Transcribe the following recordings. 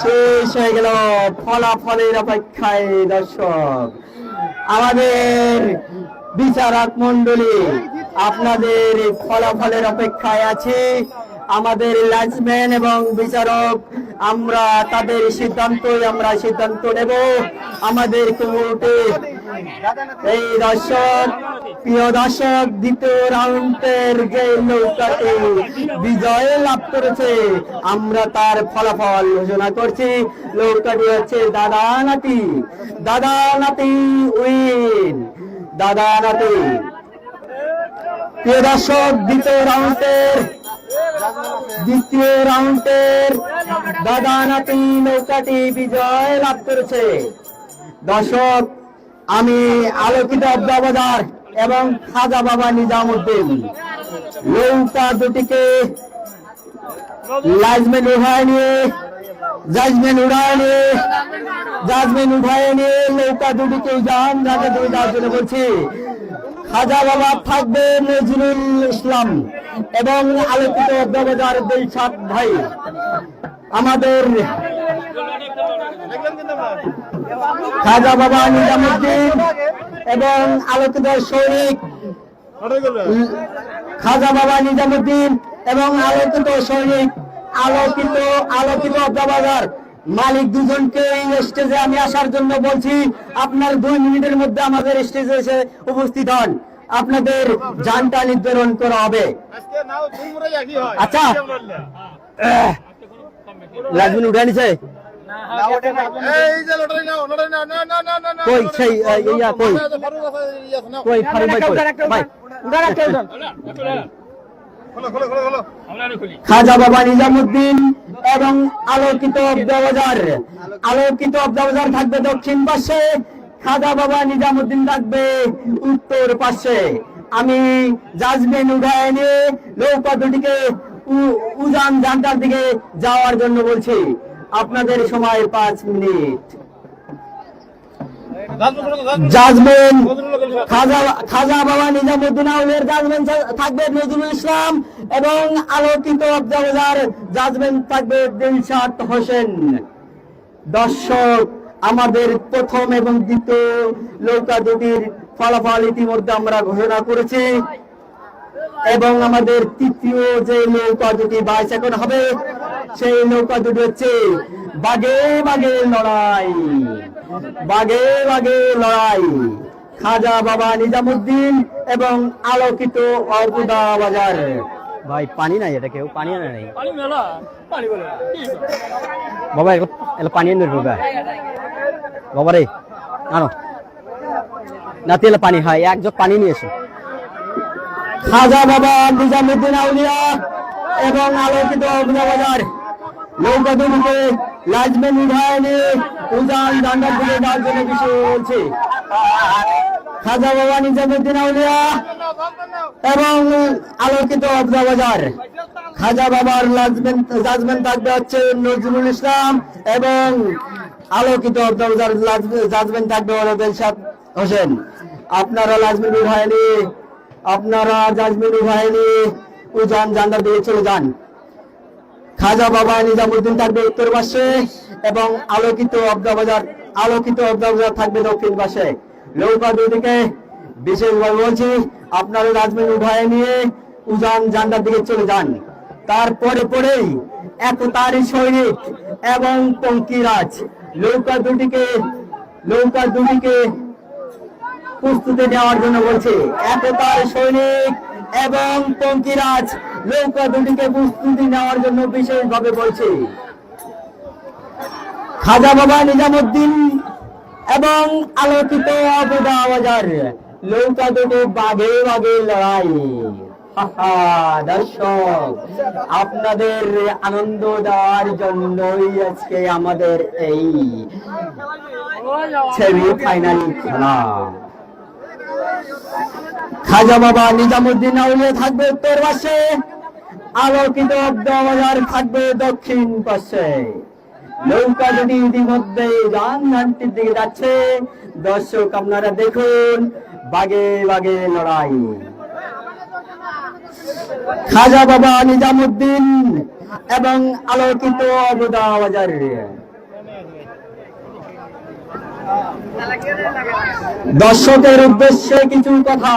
শেষ হয়ে গেল ফলাফলের অপেক্ষায়, দর্শক। আমাদের বিচারক মন্ডলী আপনাদের ফলাফলের অপেক্ষায় আছে। আমাদের লাজম্যান এবং বিচারক, আমরা তাদের সিদ্ধান্তই আমরা সিদ্ধান্ত নেব। আমাদের কোর্টে এই দর্শক, প্রিয় দর্শক, দ্বিতীয় রাউন্ডের যে নৌকাটি বিজয় লাভ করেছে, আমরা তার ফলাফল ঘোষণা করছি। নৌকাটি হচ্ছে দাদা নাতি। দাদা নাতি উইন দাদা নাতি। প্রিয় দর্শক, দ্বিতীয় রাউন্ডের দ্বিতীয় রাউন্ডের দাদা নাতি নৌকাটি বিজয় লাভ করেছে। দর্শক আমি আলোকিত অব্দাবাজার এবং খাজা বাবা নিজামুদ্দিন। নৌকা দুটিকে লাজমেন উঠায় নিয়ে জাজমেন উড়ায় নিয়ে জাজমেন উঠায় নিয়ে নৌকা দুটিকে জান যাতে তুমি যাওয়ার জন্য বলছি। খাজা বাবা থাকবে নজরুল ইসলাম এবং আলোকিত অব্দাবাজার দিলশাদ ভাই। আমাদের খাজা বাবা নিজামুদ্দিন এবং আলোকিত সৈনিক খাজা বাবা নিজামুদ্দিন এবং আলোকিত সৈনিক আলোকিত আলোকিত অব্দাবাজার মালিক দুজনকে এই স্টেজে আমি আসার জন্য বলছি আপনার দুই মিনিটের মধ্যে আমাদের স্টেজে এসে উপস্থিত হন। আপনাদের যানটা নির্ধারণ করা হবে। আচ্ছা। লাজমিন উঠে নিছে। এই যে লটারি নাও লটারি নাও না না না না না কই সেই ইয়া কই কই ফারুক ভাই ভাই খোলো খোলো খোলো খোলো খাজা বাবা নিজামুদ্দিন এবং আলোকিত অব্দাবাজার আলোকিত অব্দাবাজার থাকবে দক্ষিণ পাশে। খাজা বাবা নিজামুদ্দিন থাকবে উত্তর পাশে। আমি জাজমেন উঠায় নিয়ে নৌকা দুটিকে উ- উজান জানটার দিকে যাওয়ার জন্য বলছি। আপনাদের সময় পাঁচ মিনিট। জাজমেন খাজা খাজা বাবা নিজামুদ্দিন আউলের জাজমেন থাকবে নজরুল ইসলাম এবং আলোকিত থাকবে দিলশাদ হোসেন। দর্শক আমাদের প্রথম এবং দ্বিতীয় নৌকা দুটির ফলাফল ইতিমধ্যে আমরা ঘোষণা করেছি এবং আমাদের তৃতীয় যে নৌকা দুটি বাইশ এখন হবে সেই নৌকা দুটি হচ্ছে বাগে বাগে লড়াই। বাগে বাগে লড়াই। খাজা বাবা নিজামুদ্দিন এবং আলোকিত অবুদা বাজার। ভাই পানি নাই এটা কেউ পানি আনে নাই। পানি মেলা পানি বলে। বাবা পানি এনে দেবো বাবা রে আনো। না তেলে পানি হয় এক জগ পানি নিয়ে এসো। খাজা বাবা নিজামুদ্দিন আউলিয়া এবং আলোকিত অবুদা বাজার নৌকা দুটিকে লাজমেন উঠায় উজান ডান্ডার দিকে যাওয়ার জন্য কিছু বলছে। খাজা বাবা নিজামুদ্দিন আউলিয়া এবং আলোকিত অবদা বাজার খাজা বাবার লাজমেন জাজমেন থাকবে হচ্ছে নজরুল ইসলাম এবং আলোকিত অবদা বাজার জাজমেন থাকবে দিলশাদ হোসেন। আপনারা লাজমেন উঠায়নি আপনারা জাজমেন উঠায়নি উজান জান্ডার দিয়ে চলে যান। খাজা বাবা নিজামুদ্দিন থাকবে উত্তর পাশে এবং আলোকিত অবদাবাজার আলোকিত অবদাবাজার থাকবে দক্ষিণ পাশে। নৌকা দুদিকে বিশেষভাবে বলছি আপনারা উঠায় নিয়ে উজান দিকে চলে যান। তারপরে পরেই একতারি সৈনিক এবং পঙ্কিরাজ নৌকা দুটিকে নৌকা দুটিকে প্রস্তুতি নেওয়ার জন্য বলছে, একতার সৈনিক এবং পঙ্কিরাজ নৌকা দুটিকে প্রস্তুতি নেওয়ার জন্য বিশেষভাবে বলছে। খাজা বাবা নিজামুদ্দিন এবং আলোকিত আবুদা বাজার নৌকা দুটি বাঘে বাঘে লড়াই। দর্শক আপনাদের আনন্দ দেওয়ার জন্যই আজকে আমাদের এই সেমি ফাইনাল খেলা। খাজা বাবা নিজামুদ্দিন আউলিয়া থাকবে উত্তর পাশে। আলোকিত অব্দাবাজার থাকবে দক্ষিণ পাশে। নৌকা দুটি ইতিমধ্যে যান দিকে যাচ্ছে, দর্শক আপনারা দেখুন, বাগে বাগে লড়াই। খাজা বাবা নিজামুদ্দিন এবং আলোকিত অবদা বাজার দর্শকের উদ্দেশ্যে কিছু কথা।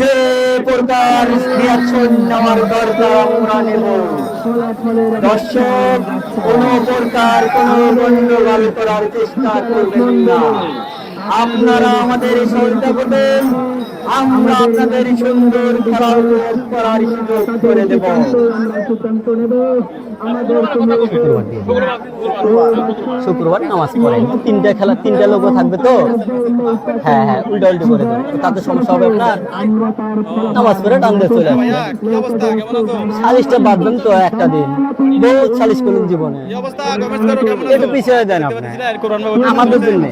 যে প্রকার রিয়াকশন নেওয়ার দরকার আমরা নেব। দর্শক, কোন প্রকার কোন গন্ডগোল করার চেষ্টা করবেন না। আপনারা আমাদের সহযোগিতা করবেন আমরা আপনাদের সুন্দর খেলা করার সুযোগ করে দেব। শুক্রবার নামাজ পড়ে। তিনটা খেলা, তিনটা লোক থাকবে তো? হ্যাঁ হ্যাঁ উল্টা উল্টি করে দেবে। তাতে সমস্যা হবে আপনার? নামাজ পড়ে টান দিয়ে চলে আসবে। সালিশটা বাঁধবেন তো একটা দিন। বহুত সালিশ করুন জীবনে। একটু পিছিয়ে দেন আপনি। আমাদের জন্য।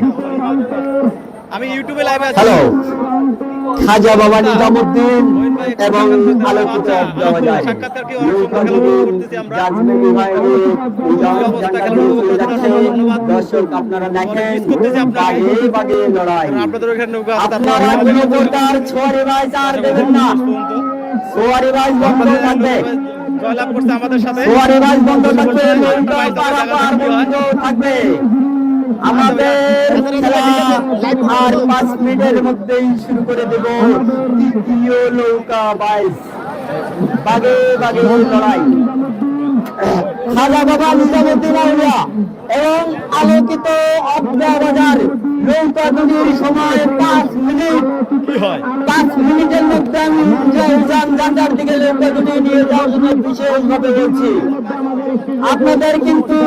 আমি ইউটিউবে লাইভে আছি। হ্যালো খাজা বাবা নিজামুদ্দিন এবং আলোকিত দেওয়া যায় সাক্ষাৎকার কি অনেক সুন্দর খেলা করতেছি আমরা। জাজমেন্ট বিভাগে উদাহরণ জানাতে চলে আপনারা দেখেন বাগে বাগে লড়াই। আপনাদের ওখানে নৌকা আপনারা কোনো প্রকার ছোয়ারি বাজ আর দেবেন না। ছোয়ারি বাজ বন্ধ থাকবে। জয়লাভ করছে আমাদের সাথে ছোয়ারি বাজ বন্ধ থাকবে। নৌকা পারাপার বন্ধ থাকবে। আমাদের খেলা আর পাঁচ মিনিটের মধ্যেই শুরু করে দেব দ্বিতীয় নৌকা বাইশ বাগে বাগে লড়াই। খাজা বাবা নিজামুদ্দিন আউলিয়া এবং আলোকিত অব্দা বাজার নৌকা দুটির সময় পাঁচ মিনিট। পাঁচ মিনিটের মধ্যে আমি উজান জানজার দিকে নৌকা দুটি নিয়ে যাওয়ার জন্য বিশেষভাবে বলছি আপনাদের কিন্তু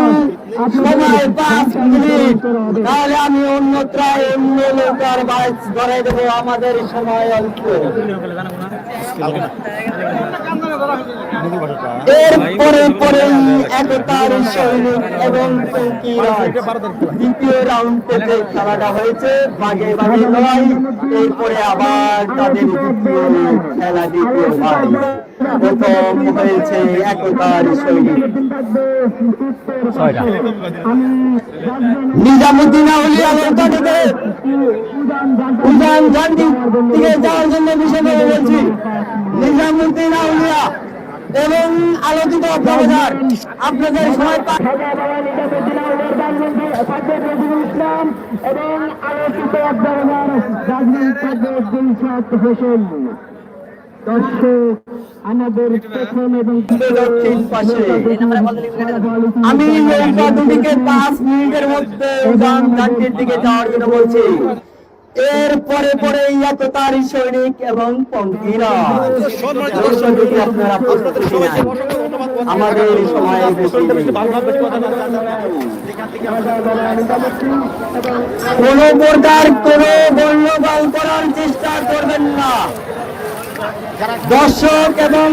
সময় পাঁচ মিনিট। তাহলে আমি অন্যত্রায় অন্য নৌকার বাইক ধরে দেবো, আমাদের সময় অল্প। এরপরে পরে সৈনিক এবং দ্বিতীয় এরপরে আবার খেলা প্রথম হয়েছে একতার সৈনিক। নিজামুদ্দিন আউলিয়া থেকে উজান গান্ধী দিকে যাওয়ার জন্য বিশেষভাবে বলছি। নিজামুদ্দিন আউলিয়া এবং আলোকিত বাজার আপনাদের সময় ইসলাম এবং আলোকিত আব্দার হোসেন। দর্শক আমাদের প্রথম এবং দক্ষিণ পাশে। আমি নৌকা দুটিকে পাঁচ মিনিটের মধ্যে ঘাটের দিকে যাওয়ার জন্য বলছি। এরপরে পরে ইয়াততারি সৈনিক এবং পঙ্কিরা। যদি আপনারা। আমাদের সময় কোন প্রকার কোন গন্ডগোল করার চেষ্টা করবেন না। দর্শক এবং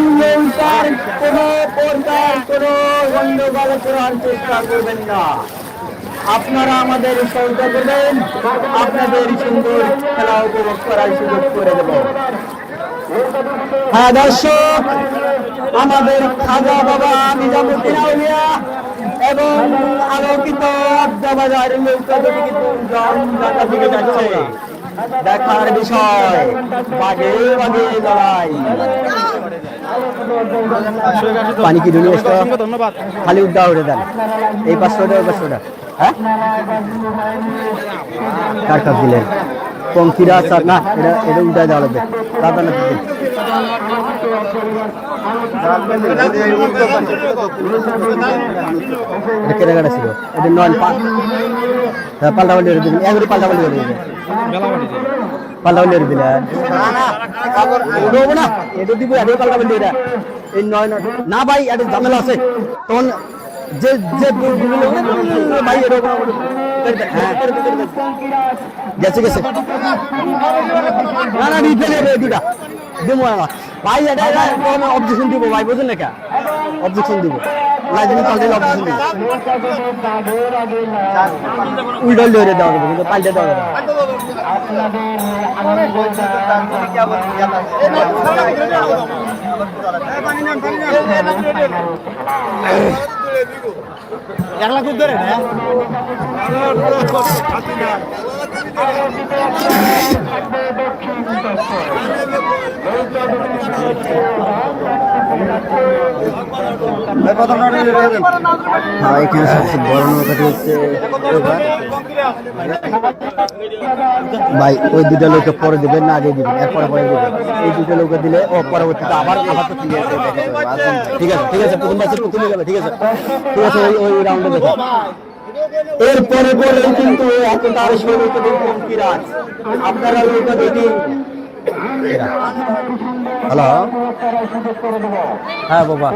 আপনারা আমাদের সহযোগিতা করবেন, আপনাদের সুন্দর খেলা উপভোগ করার সুযোগ করে দেব। হ্যাঁ দর্শক, আমাদের খাজা বাবা নিজামুদ্দিন আউলিয়া এবং আলোকিত দুটি কিন্তু জানজাটা দিকে যাচ্ছে। দেখার বিষয়। বাগে বাগে লড়াই। পানি কি? ধন্যবাদ। খালি উদ্দা উঠে দেন এই পাঁচশোটা ওই পাঁচশোটা হ্যাঁ? কার কাপ দিলেন? পঙ্কিরা না এটা এটা উল্টা দেওয়া লাগবে। দাদা না দিবেন এটা কেটে কাটা ছিল এটা নয় পা হ্যাঁ, পাল্টা পাল্টি করে দিবেন একবারই দিলেন না এটা দিব নয় না ভাই এটা ঝামেলা আছে তখন যে যে ভাই এরকম হ্যাঁ। গেছে গেছে। না না রিপ্লে নেবে দুটা দেবো না ভাই এটা অবজেকশন দিব? ভাই বুঝলেন না কে অবজেকশন দিব। লাইজেন্স পাল্টে লব দিছিল নৌকা যদি তাদের আগে না লড়ে দেওয়া যাবে কিন্তু পাল্টে দেওয়া যাবে আপনাদের আনন্দটা এক লাখ ধরে না এখানে সবচেয়ে বড় নৌকাটি হচ্ছে ভাই ওই দুটো লোককে পরে দিবেন না আগে দিবেন। এরপরে পরে দিবেন। এই দুটো লোককে দিলে ও পরবর্তীতে আবার আবার তো দেবে। আর ঠিক আছে ঠিক আছে প্রথম বাচ্চা প্রথমে যাবে ঠিক আছে। ঠিক আছে ওই ওই রাউন্ডে দেখো। এরপরে পরে কিন্তু এত তার শরীর কিরাজ আপনারা নৌকা দেখি। হ্যালো? হ্যাঁ বাবা।